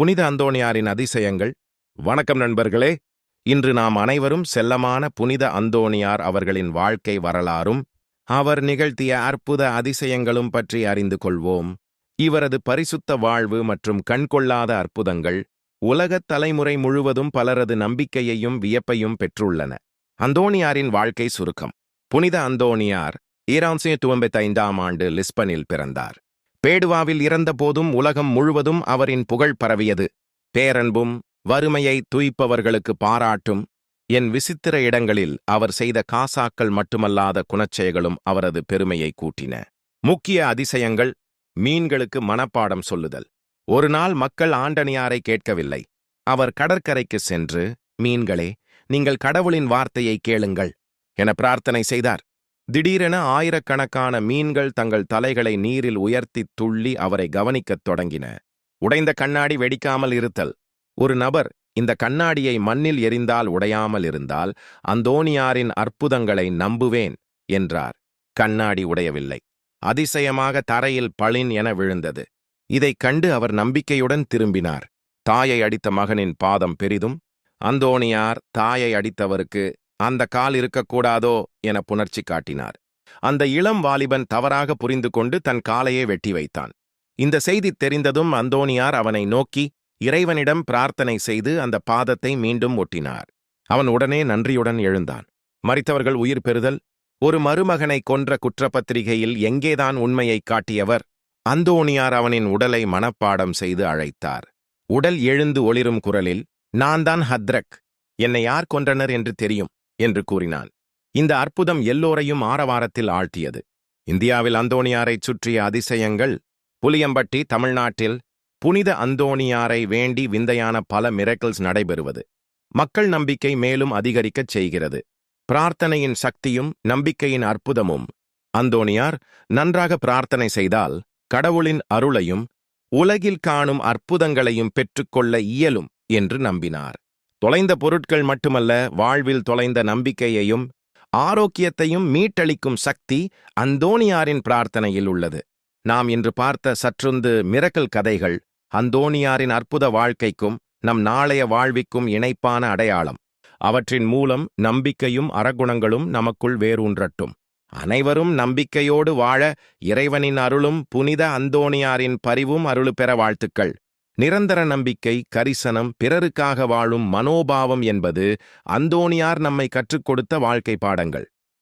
புனித அந்தோணியாரின் அதிசயங்கள். வணக்கம் நண்பர்களே இன்று நாம் அனைவரும் செல்லமான புனித அந்தோணியார் அவர்களின் வாழ்க்கை வரலாறும் அவர் நிகழ்த்திய அற்புத அதிசயங்களும் பற்றி அறிந்து கொள்வோம். இவரது பரிசுத்த வாழ்வு மற்றும் கண்கொள்ளாத அற்புதங்கள் உலகத் தலைமுறை முழுவதும் பலரது நம்பிக்கையையும் வியப்பையும் பெற்றுள்ளன. அந்தோணியாரின் வாழ்க்கை சுருக்கம். புனித அந்தோணியார் ஈரான்சே ஐந்தாம் ஆண்டு லிஸ்பனில் பிறந்தார். பேடுவாவில் இறந்தபோதும் உலகம் முழுவதும் அவரின் புகழ் பரவியது. பேரன்பும் வறுமையை துய்ப்பவர்களுக்கு பாராட்டும் என் விசித்திர இடங்களில் அவர் செய்த காசாக்கள் மட்டுமல்லாத குணச்செயகளும் அவரது பெருமையை கூட்டின. முக்கிய அதிசயங்கள் மீன்களுக்கு மனப்பாடம் சொல்லுதல். ஒரு நாள் மக்கள் ஆண்டனியாரை கேட்கவில்லை. அவர் கடற்கரைக்கு சென்று மீன்களே நீங்கள் கடவுளின் வார்த்தையை கேளுங்கள் என பிரார்த்தனை செய்தார். திடீரென ஆயிரக்கணக்கான மீன்கள் தங்கள் தலைகளை நீரில் உயர்த்தித் துள்ளி அவரை கவனிக்கத் தொடங்கின. உடைந்த கண்ணாடி வெடிக்காமல் இருத்தல். ஒரு நபர் இந்த கண்ணாடியை மண்ணில் எரிந்தால் உடையாமல் இருந்தால் அந்தோணியாரின் அற்புதங்களை நம்புவேன் என்றார். கண்ணாடி உடையவில்லை. அதிசயமாக தரையில் பளின் என விழுந்தது. இதைக் கண்டு அவர் நம்பிக்கையுடன் திரும்பினார். தாயை அடித்த மகனின் பாதம் பெரிதும். அந்தோணியார் தாயை அடித்தவருக்கு அந்த கால் இருக்கக்கூடாதோ என புணர்ச்சி காட்டினார். அந்த இளம் வாலிபன் தவறாக புரிந்து கொண்டு தன் காலையே வெட்டி வைத்தான். இந்த செய்தி தெரிந்ததும் அந்தோணியார் அவனை நோக்கி இறைவனிடம் பிரார்த்தனை செய்து அந்த பாதத்தை மீண்டும் ஒட்டினார். அவன் உடனே நன்றியுடன் எழுந்தான். மறித்தவர்கள் உயிர் பெறுதல். ஒரு மருமகனை கொன்ற குற்றப்பத்திரிகையில் எங்கேதான் உண்மையைக் காட்டியவர்? அந்தோணியார் அவனின் உடலை மனப்பாடம் செய்து அழைத்தார். உடல் எழுந்து ஒளிரும் குரலில் நான் தான் ஹத்ரக். என்னை யார் கொன்றனர் என்று தெரியும். என்று கூறினான். இந்த அற்புதம் எல்லோரையும் ஆரவாரத்தில் ஆழ்த்தியது. இந்தியாவில் அந்தோணியாரைச் சுற்றிய அதிசயங்கள் புலியம்பட்டி தமிழ்நாட்டில் புனித அந்தோணியாரை வேண்டி விந்தையான பல மிரக்கிள்ஸ் நடைபெறுவது. மக்கள் நம்பிக்கை மேலும் அதிகரிக்கச் செய்கிறது. பிரார்த்தனையின் சக்தியும் நம்பிக்கையின் அற்புதமும். அந்தோணியார் நன்றாக பிரார்த்தனை செய்தால் கடவுளின் அருளையும் உலகில் காணும் அற்புதங்களையும் பெற்றுக்கொள்ள இயலும் என்று நம்பினார். தொலைந்த பொருட்கள் மட்டுமல்ல வாழ்வில் தொலைந்த நம்பிக்கையையும் ஆரோக்கியத்தையும் மீட்டளிக்கும் சக்தி அந்தோணியாரின் பிரார்த்தனையில் உள்ளது. நாம் இன்று பார்த்த சற்றுந்து மிரக்கல் கதைகள் அந்தோணியாரின் அற்புத வாழ்க்கைக்கும் நம் நாளைய வாழ்விக்கும் இணைப்பான அடையாளம். அவற்றின் மூலம் நம்பிக்கையும் அறகுணங்களும் நமக்குள் வேரூன்றட்டும். அனைவரும் நம்பிக்கையோடு வாழ இறைவனின் அருளும் புனித அந்தோணியாரின் பரிவும் அருளு பெற வாழ்த்துக்கள். நிரந்தர நம்பிக்கை கரிசனம் பிறருக்காக வாழும் மனோபாவம் என்பது அந்தோனியார் நம்மை கற்றுக் கொடுத்த வாழ்க்கை பாடங்கள்.